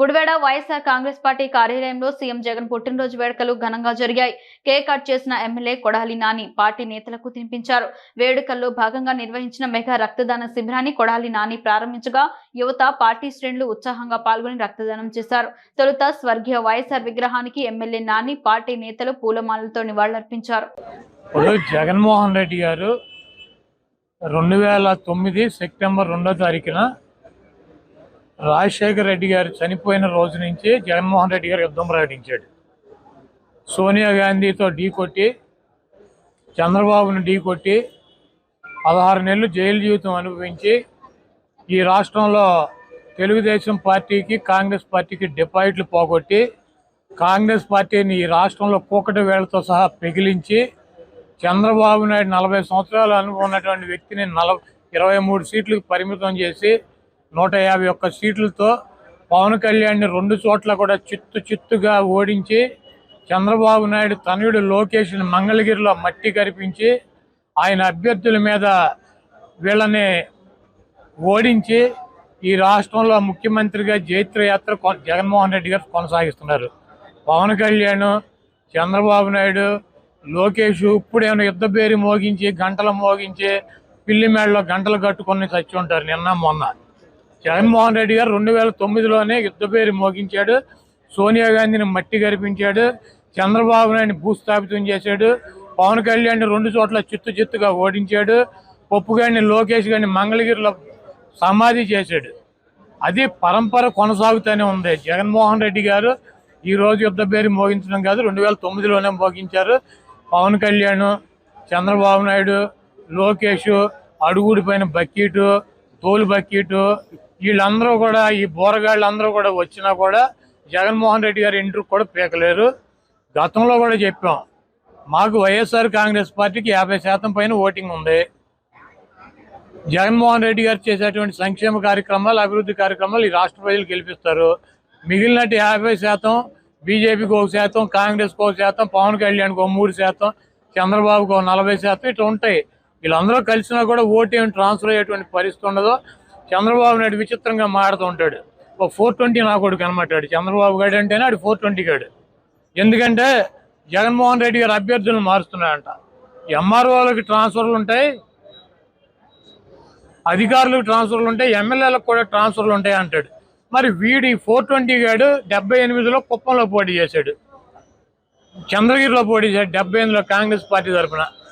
Gudivada YSR Congress party కార్యాలయంలో CM Jagan పుట్టినరోజు వేడుకలు ఘనంగా జరిగాయి. కేక్ కట్ చేసిన ఎమ్మెల్యే కొడాలి నాని పార్టీ నేతలకు తినిపించారు. వేడుకల్లో భాగంగా నిర్వహించిన మెగా రక్తదాన శిబిరాన్ని కొడాలి నాని ప్రారంభించగా యువత పార్టీ శ్రేణులు ఉత్సాహంగా పాల్గొని రక్తదానం చేశారు. తొలుత స్వర్గీయ వైఎస్ఆర్ విగ్రహానికి ఎమ్మెల్యే నాని పార్టీ నేతలు పూలమాలతో నివాళులర్పించారు. జగన్మోహన్ రెడ్డి గారు రెండు వేల తొమ్మిది సెప్టెంబర్ రెండో తారీఖున రాజశేఖర రెడ్డి గారు చనిపోయిన రోజు నుంచి జగన్మోహన్ రెడ్డి గారు యుద్ధం ప్రకటించాడు. సోనియా గాంధీతో ఢీ కొట్టి చంద్రబాబును ఢీ కొట్టి పదహారు నెలలు జైలు జీవితం అనుభవించి ఈ రాష్ట్రంలో తెలుగుదేశం పార్టీకి కాంగ్రెస్ పార్టీకి డిపాజిట్లు పోగొట్టి కాంగ్రెస్ పార్టీని ఈ రాష్ట్రంలో కూకటి వేళ్ళతో సహా పెగిలించి చంద్రబాబు నాయుడు నలభై సంవత్సరాలు అనుభవం ఉన్నటువంటి వ్యక్తిని నల ఇరవై మూడు సీట్లకు పరిమితం చేసి నూట యాభై ఒక్క సీట్లతో పవన్ కళ్యాణ్ని రెండు చోట్ల కూడా చిత్తు చిత్తుగా ఓడించి చంద్రబాబు నాయుడు తనయుడు లోకేష్ని మంగళగిరిలో మట్టి కరిపించి ఆయన అభ్యర్థుల మీద వీళ్ళని ఓడించి ఈ రాష్ట్రంలో ముఖ్యమంత్రిగా జైత్రయాత్ర కొ- జగన్మోహన్ రెడ్డి గారు కొనసాగిస్తున్నారు. పవన్ కళ్యాణ్ చంద్రబాబు నాయుడు లోకేష్ ఇప్పుడేమైనా యుద్ధ పేరు మోగించి గంటలు మోగించి పిల్లి మేడలో గంటలు కట్టుకొని చచ్చి ఉంటారు నిన్న మొన్న. జగన్మోహన్ రెడ్డి గారు రెండు వేల తొమ్మిదిలోనే యుద్ధ పేరు మోగించాడు. సోనియా గాంధీని మట్టి గరిపించాడు. చంద్రబాబు నాయుడిని భూస్థాపితం చేశాడు. పవన్ కళ్యాణ్ రెండు చోట్ల చిత్తు చిత్తుగా ఓడించాడు. పప్పు గారిని లోకేష్ గారిని మంగళగిరిలో సమాధి చేశాడు. అది పరంపర కొనసాగుతూనే ఉంది. జగన్మోహన్ రెడ్డి గారు ఈ రోజు యుద్ధ పేరు మోగించడం కాదు రెండు వేల తొమ్మిదిలోనే మోగించారు. పవన్ కళ్యాణ్ చంద్రబాబు నాయుడు లోకేష్ అడుగుడి పైన బక్కీటు తోలు బక్కీటు వీళ్ళందరూ కూడా ఈ బోరగాళ్ళందరూ కూడా వచ్చినా కూడా జగన్మోహన్ రెడ్డి గారి ఇంటికి కూడా పీకలేరు. గతంలో కూడా చెప్పాం మాకు వైఎస్ఆర్ కాంగ్రెస్ పార్టీకి యాభై శాతం పైన ఓటింగ్ ఉంది. జగన్మోహన్ రెడ్డి గారు చేసేటువంటి సంక్షేమ కార్యక్రమాలు అభివృద్ధి కార్యక్రమాలు ఈ రాష్ట్ర ప్రజలు గెలిపిస్తారు. మిగిలినట్టు యాభై శాతం బీజేపీకి ఒక శాతం కాంగ్రెస్కి ఒక శాతం పవన్ కళ్యాణ్కి ఒక మూడు శాతం చంద్రబాబుకి ఒక నలభై శాతం ఇట్లా ఉంటాయి. వీళ్ళందరూ కలిసినా కూడా ఓటు ఏమి ట్రాన్స్ఫర్ అయ్యేటువంటి పరిస్థితి ఉండదు. చంద్రబాబు నాయుడు విచిత్రంగా మారుతూ ఉంటాడు. ఒక ఫోర్ ట్వంటీ నా కొడుకు అనమాట చంద్రబాబు గారు అంటేనే ఆడు ఫోర్ ట్వంటీ గాడు. ఎందుకంటే జగన్మోహన్ రెడ్డి గారు అభ్యర్థులను మారుస్తున్నాడంట ఎంఆర్ఓలకు ట్రాన్స్ఫర్లు ఉంటాయి అధికారులకు ట్రాన్స్ఫర్లు ఉంటాయి ఎమ్మెల్యేలకు కూడా ట్రాన్స్ఫర్లు ఉంటాయి అంటాడు. మరి వీడి ఫోర్ ట్వంటీ గాడు డెబ్బై ఎనిమిదిలో కుప్పంలో పోటీ చేశాడు. చంద్రగిరిలో పోటీ చేశాడు డెబ్బై ఎనిమిదిలో కాంగ్రెస్ పార్టీ తరఫున